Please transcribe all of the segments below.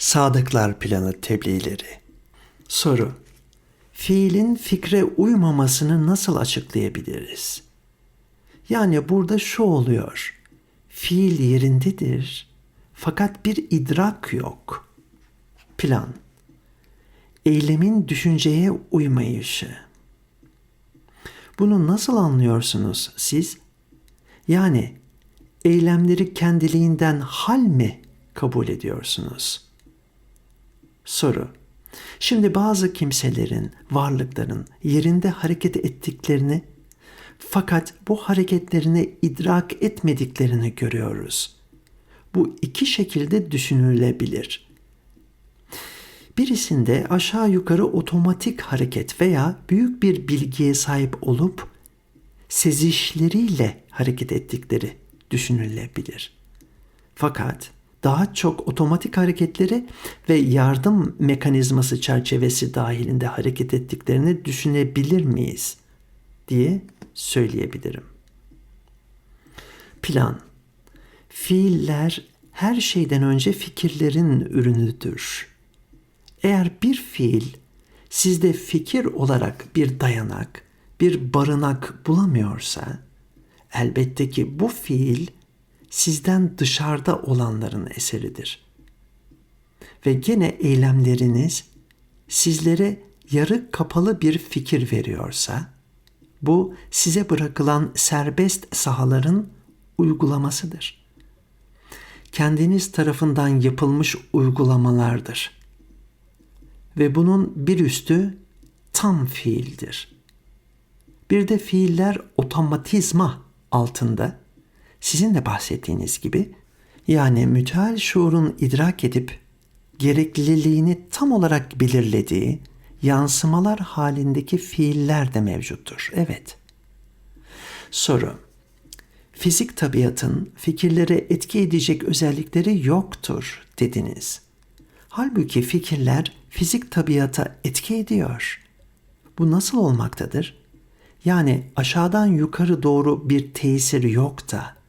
Sadıklar planı tebliğleri. Soru. Fiilin fikre uymamasını nasıl açıklayabiliriz? Yani burada şu oluyor. Fiil yerindedir fakat bir idrak yok. Plan. Eylemin düşünceye uymayışı. Bunu nasıl anlıyorsunuz siz? Yani eylemleri kendiliğinden hal mi kabul ediyorsunuz? Soru. Şimdi bazı kimselerin, varlıkların yerinde hareket ettiklerini fakat bu hareketlerini idrak etmediklerini görüyoruz. Bu iki şekilde düşünülebilir. Birisinde aşağı yukarı otomatik hareket veya büyük bir bilgiye sahip olup sezişleriyle hareket ettikleri düşünülebilir. Fakat daha çok otomatik hareketleri ve yardım mekanizması çerçevesi dahilinde hareket ettiklerini düşünebilir miyiz diye söyleyebilirim. Plan Fiiller her şeyden önce fikirlerin ürünüdür. Eğer bir fiil sizde fikir olarak bir dayanak, bir barınak bulamıyorsa, elbette ki bu fiil sizden dışarıda olanların eseridir. Ve gene eylemleriniz sizlere yarı kapalı bir fikir veriyorsa, bu size bırakılan serbest sahaların uygulamasıdır. Kendiniz tarafından yapılmış uygulamalardır. Ve bunun bir üstü tam fiildir. Bir de fiiller otomatizma altında sizin de bahsettiğiniz gibi yani müteal şuurun idrak edip gerekliliğini tam olarak belirlediği yansımalar halindeki fiiller de mevcuttur. Evet. Soru. Fizik tabiatın fikirlere etki edecek özellikleri yoktur dediniz. Halbuki fikirler fizik tabiata etki ediyor. Bu nasıl olmaktadır? Yani aşağıdan yukarı doğru bir tesir yok da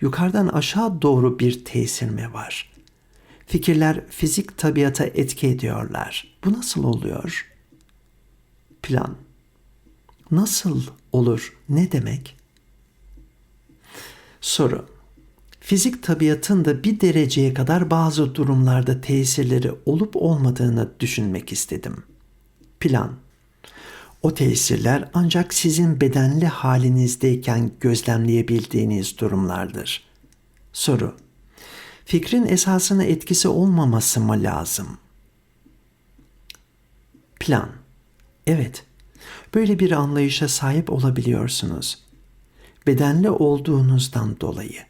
yukarıdan aşağı doğru bir tesir mi var? Fikirler fizik tabiata etki ediyorlar. Bu nasıl oluyor? Plan. Nasıl olur? Ne demek? Soru. Fizik tabiatın da bir dereceye kadar bazı durumlarda tesirleri olup olmadığını düşünmek istedim. Plan. O tesirler ancak sizin bedenli halinizdeyken gözlemleyebildiğiniz durumlardır. Soru. Fikrin esasına etkisi olmaması mı lazım? Plan. Evet. Böyle bir anlayışa sahip olabiliyorsunuz. Bedenli olduğunuzdan dolayı.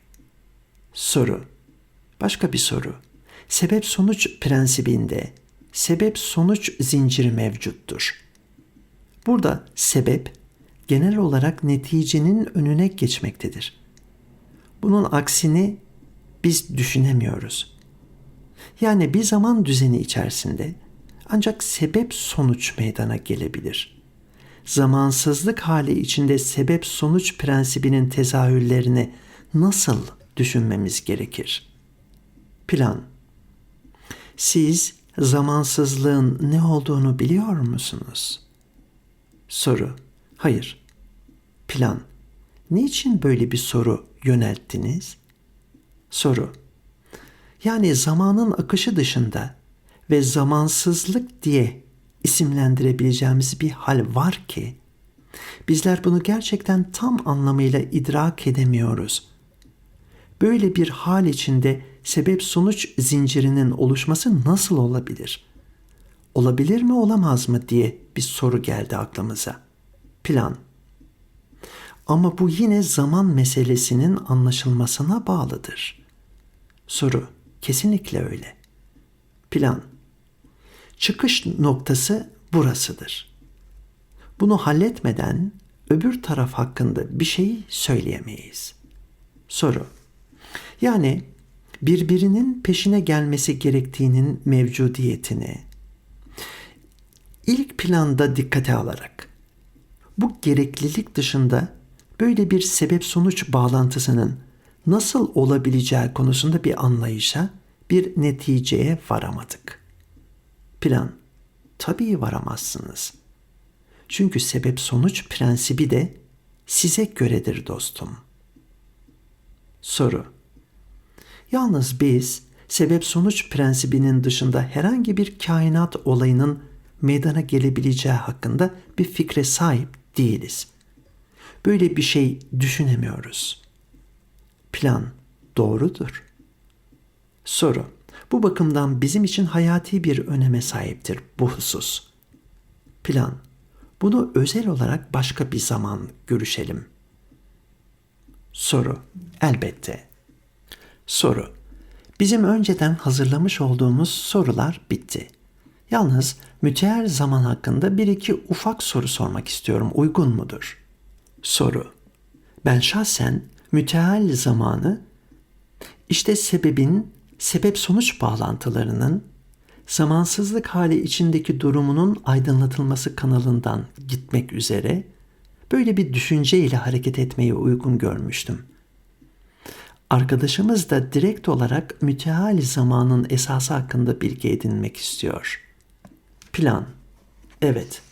Soru. Başka bir soru. Sebep sonuç prensibinde sebep sonuç zinciri mevcuttur. Burada sebep genel olarak neticenin önüne geçmektedir. Bunun aksini biz düşünemiyoruz. Yani bir zaman düzeni içerisinde ancak sebep sonuç meydana gelebilir. Zamansızlık hali içinde sebep sonuç prensibinin tezahürlerini nasıl düşünmemiz gerekir? Plan Siz zamansızlığın ne olduğunu biliyor musunuz? Soru Hayır. Plan Niçin böyle bir soru yönelttiniz? Soru Yani zamanın akışı dışında ve zamansızlık diye isimlendirebileceğimiz bir hal var ki bizler bunu gerçekten tam anlamıyla idrak edemiyoruz. Böyle bir hal içinde sebep sonuç zincirinin oluşması nasıl olabilir? Olabilir mi olamaz mı diye bir soru geldi aklımıza. Plan. Ama bu yine zaman meselesinin anlaşılmasına bağlıdır. Soru. Kesinlikle öyle. Plan. Çıkış noktası burasıdır. Bunu halletmeden öbür taraf hakkında bir şey söyleyemeyiz. Soru. Yani birbirinin peşine gelmesi gerektiğinin mevcudiyetini ilk planda dikkate alarak bu gereklilik dışında böyle bir sebep sonuç bağlantısının nasıl olabileceği konusunda bir anlayışa, bir neticeye varamadık. Plan. Tabii varamazsınız. Çünkü sebep sonuç prensibi de size göredir dostum. Soru. Yalnız biz sebep sonuç prensibinin dışında herhangi bir kainat olayının meydana gelebileceği hakkında bir fikre sahip değiliz. Böyle bir şey düşünemiyoruz. Plan doğrudur. Soru. Bu bakımdan bizim için hayati bir öneme sahiptir bu husus. Plan. Bunu özel olarak başka bir zaman görüşelim. Soru. Elbette. Soru. Bizim önceden hazırlamış olduğumuz sorular bitti. Yalnız müteer zaman hakkında bir iki ufak soru sormak istiyorum. Uygun mudur? Soru. Ben şahsen müteal zamanı işte sebebin sebep sonuç bağlantılarının zamansızlık hali içindeki durumunun aydınlatılması kanalından gitmek üzere böyle bir düşünce ile hareket etmeyi uygun görmüştüm. Arkadaşımız da direkt olarak müteal zamanın esası hakkında bilgi edinmek istiyor. Plan. Evet.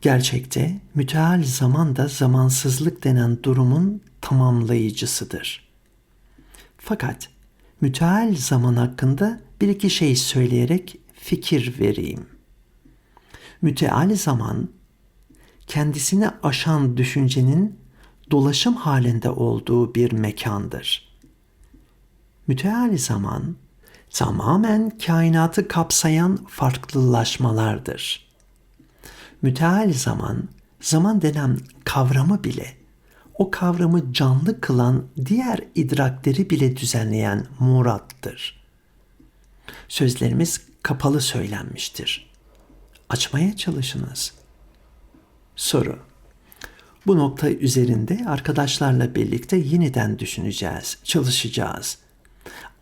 Gerçekte müteal zaman da zamansızlık denen durumun tamamlayıcısıdır. Fakat müteal zaman hakkında bir iki şey söyleyerek fikir vereyim. Müteal zaman kendisini aşan düşüncenin dolaşım halinde olduğu bir mekandır. Müteal zaman tamamen kainatı kapsayan farklılaşmalardır. Müteal zaman, zaman denen kavramı bile, o kavramı canlı kılan diğer idrakleri bile düzenleyen murattır. Sözlerimiz kapalı söylenmiştir. Açmaya çalışınız. Soru bu nokta üzerinde arkadaşlarla birlikte yeniden düşüneceğiz, çalışacağız.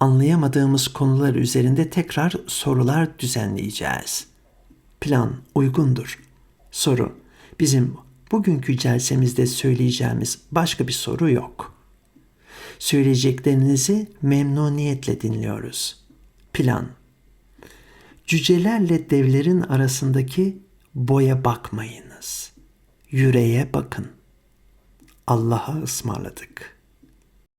Anlayamadığımız konular üzerinde tekrar sorular düzenleyeceğiz. Plan uygundur. Soru. Bizim bugünkü celsemizde söyleyeceğimiz başka bir soru yok. Söyleyeceklerinizi memnuniyetle dinliyoruz. Plan. Cücelerle devlerin arasındaki boya bakmayınız. Yüreğe bakın. Allah'a ısmarladık.''